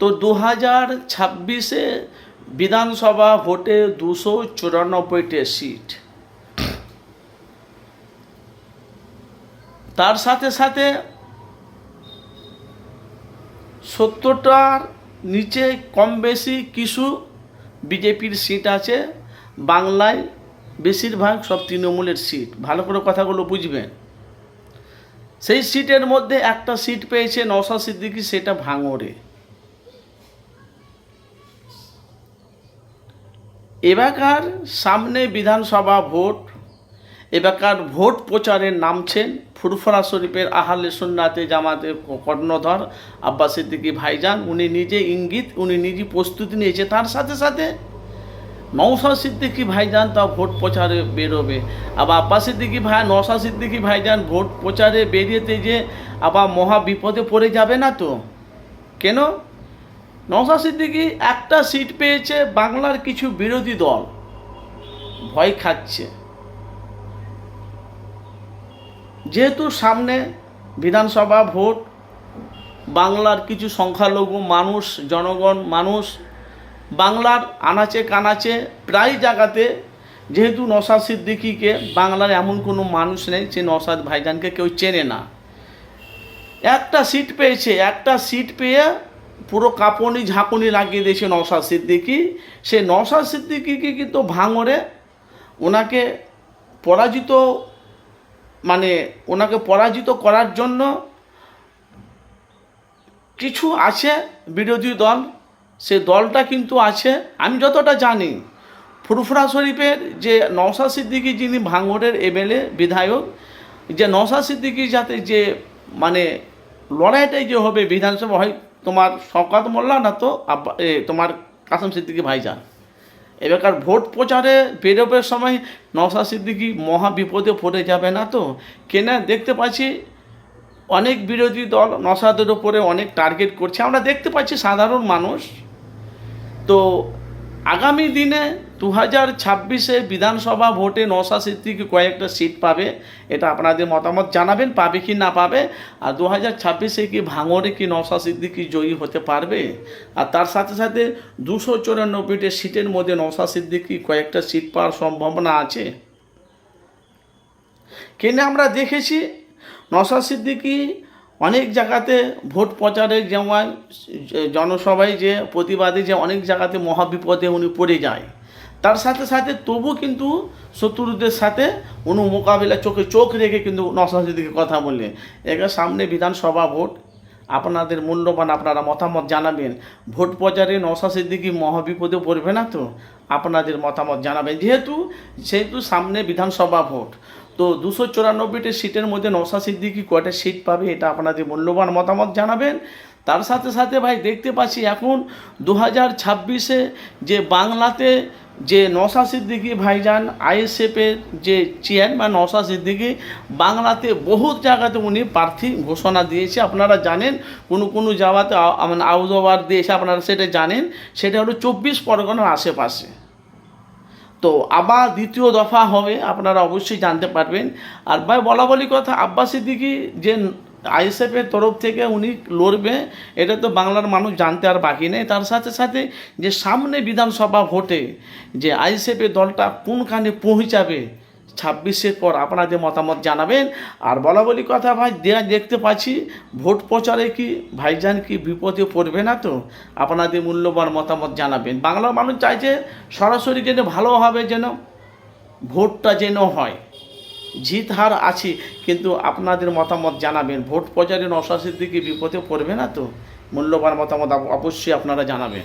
তো দু হাজার ছাব্বিশে বিধানসভা ভোটে দুশো চুরানব্বইটি সিট। তার সাথে সাথে সত্তরটার নিচে কম বেশি কিছু বিজেপির সিট আছে, বাংলায় বেশিরভাগ সব তৃণমূলের সিট। ভালো করে কথাগুলো বুঝবেন। সেই সিটের মধ্যে একটা সিট পেয়েছে নওশা সিদ্দিকি, সেটা ভাঙড়ে। এবারকার সামনে বিধানসভা ভোট এবারকার ভোট প্রচারে নামছেন ফুরফরা শরীফের আহলে সুন্নাতে জামাতের কর্ণধর আব্বাস সিদ্দিকী ভাইজান। উনি নিজে ইঙ্গিত, উনি নিজে প্রস্তুতি নিয়েছে। তার সাথে সাথে নৌসা সিদ্দিকী ভাইজান তা ভোট প্রচারে বেরোবে। আবার আব্বাস সিদ্দিকী ভাই নৌসা সিদ্দিকী ভাইজান ভোট প্রচারে বেরিয়েতে যে, আবার মহা বিপদে পড়ে যাবে না তো? কেন? নৌসা সিদ্দিকি একটা সিট পেয়েছে বাংলার কিছু বিরোধী দল। ভয় খাচ্ছে। যেহেতু সামনে বিধানসভা ভোট, বাংলার কিছু সংখ্যালঘু মানুষ, জনগণ মানুষ, বাংলার আনাচে কানাচে প্রায় জায়গাতে যেহেতু নসাদ সিদ্দিকিকে বাংলার এমন কোনো মানুষ নেই যে নসাদ ভাইজানকে কেউ চেনে না। একটা সিট পেয়েছে, একটা সিট পেয়ে পুরো কাঁপনি ঝাঁকুনি লাগিয়ে দিয়েছে নওশাদ সিদ্দিকি। সে নওশাদ সিদ্দিকিকে কিন্তু ভাঙরে ওনাকে পরাজিত মানে ওনাকে পরাজিত করার জন্য কিছু আছে বিরোধী দল, সে দলটা কিন্তু আছে। আমি যতটা জানি, ফুরফুরা শরীফের যে নওশা সিদ্দিকি যিনি ভাঙড়ের এমএলএ, বিধায়ক, যে নওশা সিদ্দিকী যাতে যে মানে লড়াইটাই যে হবে বিধানসভা হয় তোমার শওকাত মোল্লা না তো আব্বা এ, তোমার কাসম সিদ্দিকি ভাইজান। এবারকার ভোট প্রচারে বেরোবের সময় নওশা সিদ্দিকি মহা বিপদে পড়ে যাবে না তো? কেনা দেখতে পাচ্ছি অনেক বিরোধী দল নসাদের ওপরে অনেক টার্গেট করছে। আমরা দেখতে পাচ্ছি সাধারণ মানুষ। তো আগামী দিনে দু হাজার ছাব্বিশে বিধানসভা ভোটে নশা সিদ্দিকি কয়েকটা সিট পাবে, এটা আপনাদের মতামত জানাবেন, পাবে কি না পাবে, আর দু হাজার ছাব্বিশে কি ভাঙরে কি নশা সিদ্দিকি জয়ী হতে পারবে? আর তার সাথে সাথে দুশো চুরানব্বইটি সিটের মধ্যে নশা সিদ্দিকি কয়েকটা সিট পাওয়ার সম্ভাবনা আছে। কেনে আমরা দেখেছি নশা সিদ্দিকি অনেক জায়গাতে ভোট প্রচারে যেমন জনসভায় যে প্রতিবাদে যে অনেক জায়গাতে মহাবিপদে উনি পড়ে যায়। তার সাথে সাথে তবু কিন্তু শত্রুদের সাথে অনু মোকাবিলা চোখে চোখ রেখে কিন্তু নসাজিদিকে কথা বললে এবার সামনে বিধানসভা ভোট, আপনাদের মূল্যবান আপনারা মতামত জানাবেন। ভোট প্রচারে নশা সিদ্দিকি মহাবিপদে পড়বে না তো? আপনাদের মতামত জানাবেন। যেহেতু, সেহেতু সামনে বিধানসভা ভোট। তো দুশো চুরানব্বইটি সিটের মধ্যে নশা সিদ্দিকি কয়টা সিট পাবে এটা আপনাদের মূল্যবান মতামত জানাবেন। তার সাথে সাথে ভাই দেখতে পাচ্ছি এখন দু হাজার ছাব্বিশে যে বাংলাতে যে নশা সিদ্দিকি ভাইজান, আইএসএফের যে চেয়ারম্যান নশা সিদ্দিকি, বাংলাতে বহুত জায়গাতে উনি প্রার্থী ঘোষণা দিয়েছে। আপনারা জানেন, কোনো কোনো জায়গাতে মানে আউট দিয়েছে, আপনারা সেটা জানেন। সেটা হলো চব্বিশ পরগনার আশেপাশে। তো আবার দ্বিতীয় দফা হবে, আপনারা অবশ্যই জানতে পারবেন। আর ভাই, বলা বলি কথা, আব্বাস সিদ্দিকি যে আইএসএফের তরফ থেকে উনি লড়বে, এটা তো বাংলার মানুষ জানতে আর বাকি নেই। তার সাথে সাথে যে সামনে বিধানসভা ভোটে যে আইএসএফের দলটা কোনখানে পৌঁছাবে ছাব্বিশের পর আপনাদের মতামত জানাবেন, আর বলা বলি কথা ভাই, দেয়া দেখতে পাচ্ছি, ভোট প্রচারে কি, ভাইজান কি বিপদে পড়বে না তো? আপনাদের মূল্যবান মতামত জানাবেন। বাংলার মানুষ চাইছে সরাসরি যেন ভালো হবে যেন, ভোটটা যেন হয়। জিত হার আছে, কিন্তু আপনাদের মতামত জানাবেন। ভোট প্রচারে নশাসির দিকে বিপদে পড়বে না তো? মূল্যবান মতামত অবশ্যই আপনারা জানাবেন।